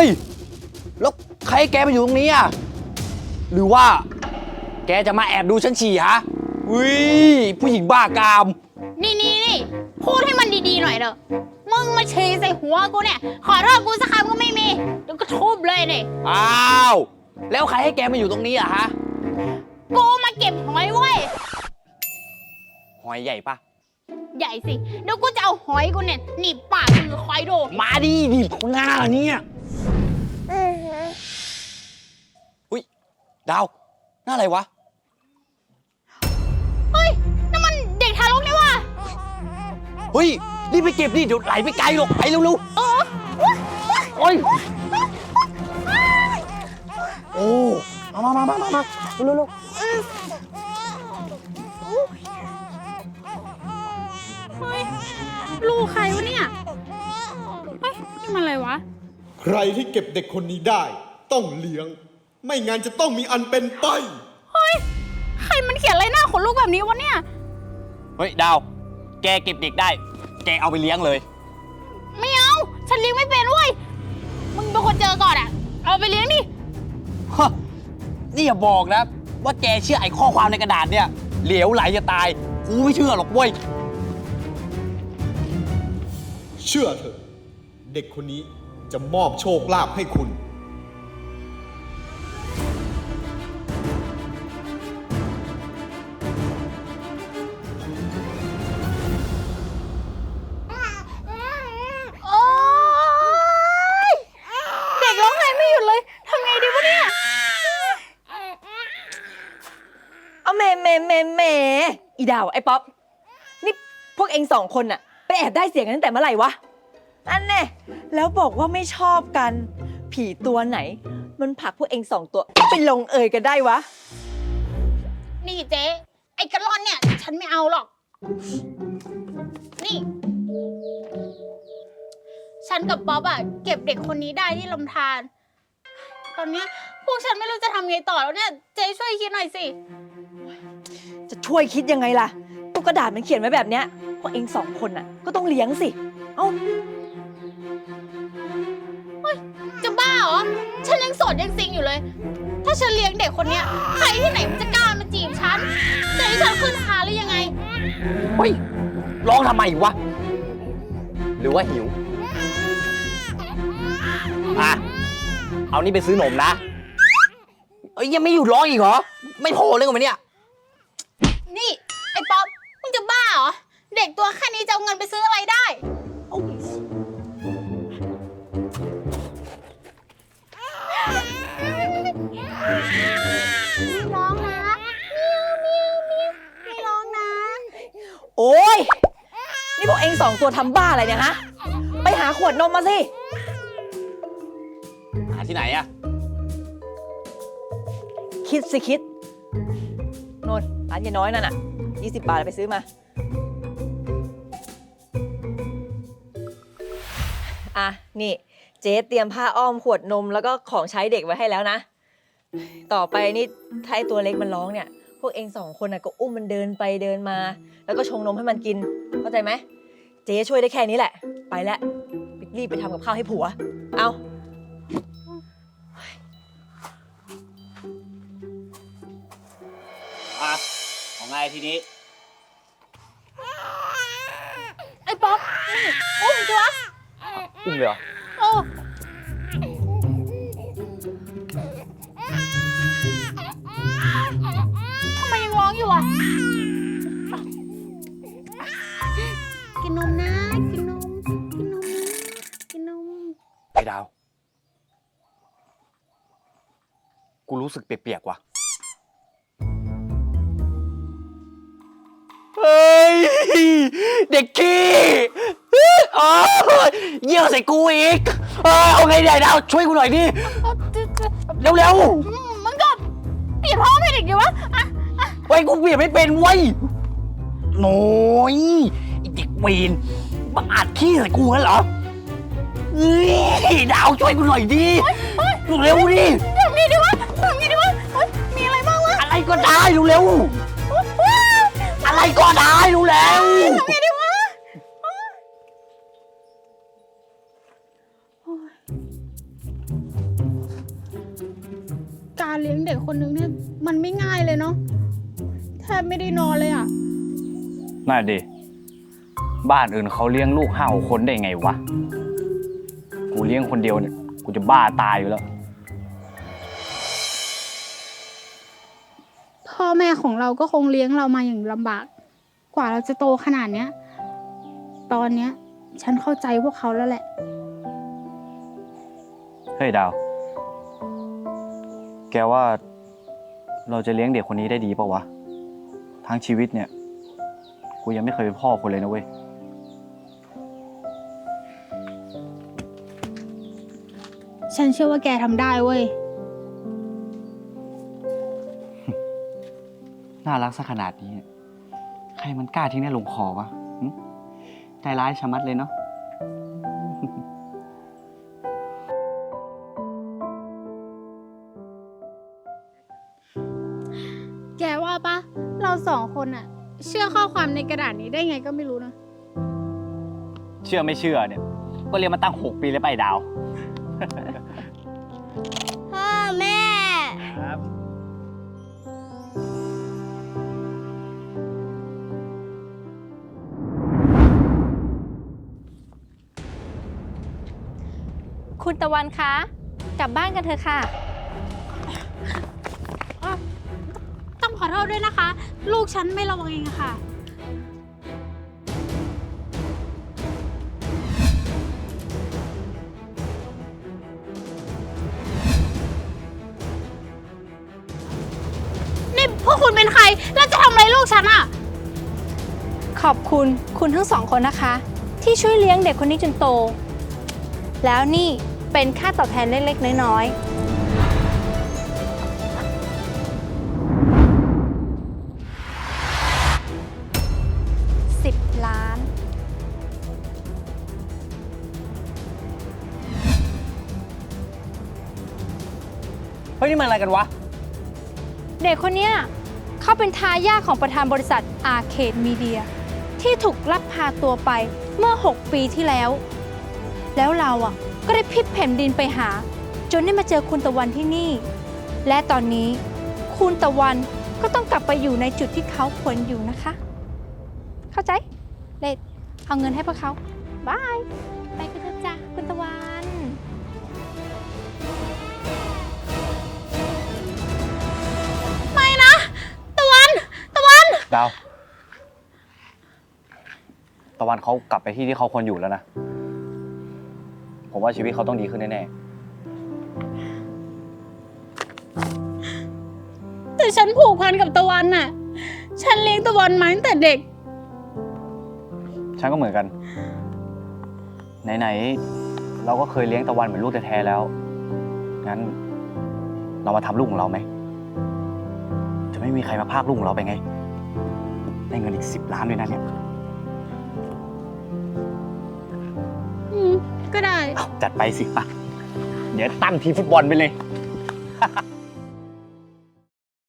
ฮ้ย แล้วใครให้แกมาอยู่ตรงนี้อะ หรือว่า แกจะมาแอบดูฉันฉี่ฮะอุ้ยผู้หญิงบ้ากาม นี่นี่นี่พูดให้มันดีๆหน่อยเถอะ มึงมาฉี่ใส่หัวกูเนี่ย ขอโทษกูสักคำก็ไม่มีเดี๋ยวก็ทุบเลยเนี่ยอ้าว แล้วใครให้แกมาอยู่ตรงนี้อะฮะ กูมาเก็บหอยเว้ย หอยใหญ่ปะใหญ่สิ เดี๋ยวกูจะเอาหอยกูเนี่ยหนีบปากมึงคอยดู มาดิดิหน้าเนี่ย อุ้ยดาวหน้าอะไรวะ เฮ้ยนั่นมันเด็กทารกนี่ว่ะเฮ้ยรีบไปเก็บดิเดี๋ยวไหลไปไกลหรอกไปเร็วเออๆโอ้ยโอ้มามามามามาเร็วๆเใครที่เก็บเด็กคนนี้ได้ ต้องเลี้ยง ไม่งั้นจะต้องมีอันเป็นไป เฮ้ย ใครมันเขียนอะไรหน้าขนลูกแบบนี้วะเนี่ย เฮ้ย ดาว แกเก็บเด็กได้ แกเอาไปเลี้ยงเลย ไม่เอา ฉันเลี้ยงไม่เป็นเว้ย มึงเป็นคนเจอก่อนอะเอาไปเลี้ยงดิ ฮะนี่อย่าบอกนะ ว่าแกเชื่อไอ้ข้อความในกระดาษเนี่ย เหลวไหลจะตาย กูไม่เชื่อหรอกเว้ย เชื่อเถอะ เด็กคนนี้ จะมอบโชคลาภให้คุณ โอ๊ย เด็กร้องไห้ไม่หยุดเลย ทำไงดีวะเนี่ย เอาเมเมเมเมอีดาว ไอ้ป๊อป นี่พวกเองสองคนน่ะ ไปแอบได้เสียงกันตั้งแต่เมื่อไหร่วะ อันแน่แล้วบอกว่าไม่ชอบกัน ผีตัวไหน มันผลักพวกเองสองตัวไปลงเอยกันได้วะ นี่เจ๊ไอ้กระลอนเนี่ย ฉันไม่เอาหรอก นี่ ฉันกับป๊อปอะเก็บเด็กคนนี้ได้ที่ลำธารตอนเนี้ยพวกฉันไม่รู้จะทำไงต่อแล้วเนี่ยเจ๊ช่วยคิดหน่อยสิ จะช่วยคิดยังไงล่ะตุ๊กกระดาษมันเขียนไว้แบบเนี้ยพวกเองสองคนน่ะก็ต้องเลี้ยงสิ เอ้า เหรอ ฉันยังโสดยังซิงอยู่เลย ถ้าฉันเลี้ยงเด็กคนเนี้ย ใครที่ไหนมันจะกล้ามาจีบฉันจะให้ฉันขึ้นคานหรือยังไง เฮ้ยร้องทำไมวะ หรือว่าหิว อะ เอานี่ไปซื้อนมนะ เอ้ยยังไม่หยุดร้องอีกเหรอ ไม่พอเลยเหรอเนี่ย นี่ ไอ้ป๊อปมึงจะบ้าเหรอ เด็กตัวแค่นี้จะเอาเงินไปซื้ออะไรได้ ร้องนะเมียวเมียวเมียวไม่ร้องนะโอ้ย นี่พวกเองสองตัวทำบ้าอะไรเนี่ยฮะ ไปหาขวดนมมาสิ หาที่ไหนอะคิดสิคิดโนนร้านยายน้อยนั่นน่ะ20 บาทไปซื้อมา อะ นี่ เจ๊เตรียมผ้าอ้อมขวดนมแล้วก็ของใช้เด็กไว้ให้แล้วนะ ต่อไปนี่ถ้าไอตัวเล็กมันร้องเนี่ย พวกเองสองคนน่ะก็อุ้มมันเดินไปเดินมา แล้วก็ชงนมให้มันกิน เข้าใจไหม เจ๊ช่วยได้แค่นี้แหละ ไปแล้วรีบไปทำกับข้าวให้ผัว เอาอะของไงทีนี้ ไอ้ป๊อปนี่อุ้มจ้วะอุ้มเลยเหรอโอ้ท กินนมนะ กินนม กินนมนะกินนม ไอ้ดาว กูรู้สึกเปียกๆว่ะ เฮ้ย เด็กขี้โอ้ยเยี่ยวใส่กูอีก เอ้ยเอาไงเนี่ยไอ้ดาว ช่วยกูหน่อยดิ เร็วอืมมึงก็เปลี่ยนพ่อเป็นเด็กดีวะอะ ไว้ยกูเปลี่ยนไม่เป็นเว้ยโน้ยไอเด็กเวนมาอัดขี้ใส่กูงั้นเหรอเฮ้ยดาวช่วยกูหน่อยดิเร็วดิทำไงดีวะทำไงดีวะเฮ้ยมีอะไรบ้างวะอะไรก็ได้เร็วๆอะไรก็ได้เร็วทำไงดีวะการเลี้ยงเด็กคนนึงเนี่ยมันไม่ง่ายเลยเนาะ ทบไม่ได้นอนเลยอะน่าดิบ้านอื่นเขาเลี้ยงลูกห้าหกคนได้ไงวะ กูเลี้ยงคนเดียวเนี่ย กูจะบ้าตายอยู่แล้ว พ่อแม่ของเราก็คงเลี้ยงเรามาอย่างลำบาก กว่าเราจะโตขนาดเนี้ย ตอนเนี้ย ฉันเข้าใจพวกเขาแล้วแหละ เฮ้ยดาว แกว่าเราจะเลี้ยงเด็กคนนี้ได้ดีป่าวะ ทั้งชีวิตเนี่ย กูยังไม่เคยเป็นพ่อคนเลยนะเว้ย ฉันเชื่อว่าแกทำได้เว้ย น่ารักซะขนาดนี้ ใครมันกล้าทิ้งได้ลงคอวะหึใจร้ายชะมัดเลยเนาะ เราสองคนอะเชื่อข้อความในกระดาษนี้ได้ไงก็ไม่รู้นะ เชื่อไม่เชื่อเนี่ย ก็เรียนมาตั้ง 6 ปีแล้วไปดาว พ่อแม่ ครับ คุณตะวันคะ กลับบ้านกันเถอะค่ะ โทษด้วยนะคะ ลูกฉันไม่ระวังเองอะค่ะ นี่พวกคุณเป็นใคร แล้วจะทำอะไรลูกฉันอะขอบคุณคุณทั้งสองคนนะคะ ที่ช่วยเลี้ยงเด็กคนนี้จนโต แล้วนี่เป็นค่าตอบแทนเล็กๆน้อยๆ เฮ้ยนี่มันอะไรกันวะ เด็กคนเนี้ยเขาเป็นทายาทของประธานบริษัทอาเคดมีเดีย ที่ถูกลักพาตัวไปเมื่อ 6 ปีที่แล้ว แล้วเราอะก็ได้พลิกแผ่นดินไปหา จนได้มาเจอคุณตะวันที่นี่ และตอนนี้คุณตะวันก็ต้องกลับไปอยู่ในจุดที่เขาควรอยู่นะคะ เข้าใจ เลดเอาเงินให้พวกเขาบายาว ตะวันเขากลับไปที่ที่เขาควรอยู่แล้วนะ ผมว่าชีวิตเขาต้องดีขึ้นแน่แต่ฉันผูกพันกับตะวันน่ะ ฉันเลี้ยงตะวันมาตั้งแต่เด็ก ๆ ฉันก็เหมือนกัน ไหน ๆ เราก็เคยเลี้ยงตะวันเหมือนลูกแท้ๆแล้ว งั้น เรามาทำลูกของเราไหม จะไม่มีใครมาพากลูกของเราไปไง ได้เงินอีกสิบล้านด้วยนะเนี่ยอืมก็ได้ เอาจัดไปสิป่ะเดี๋ยวตั้งทีมฟุตบอลไปเลย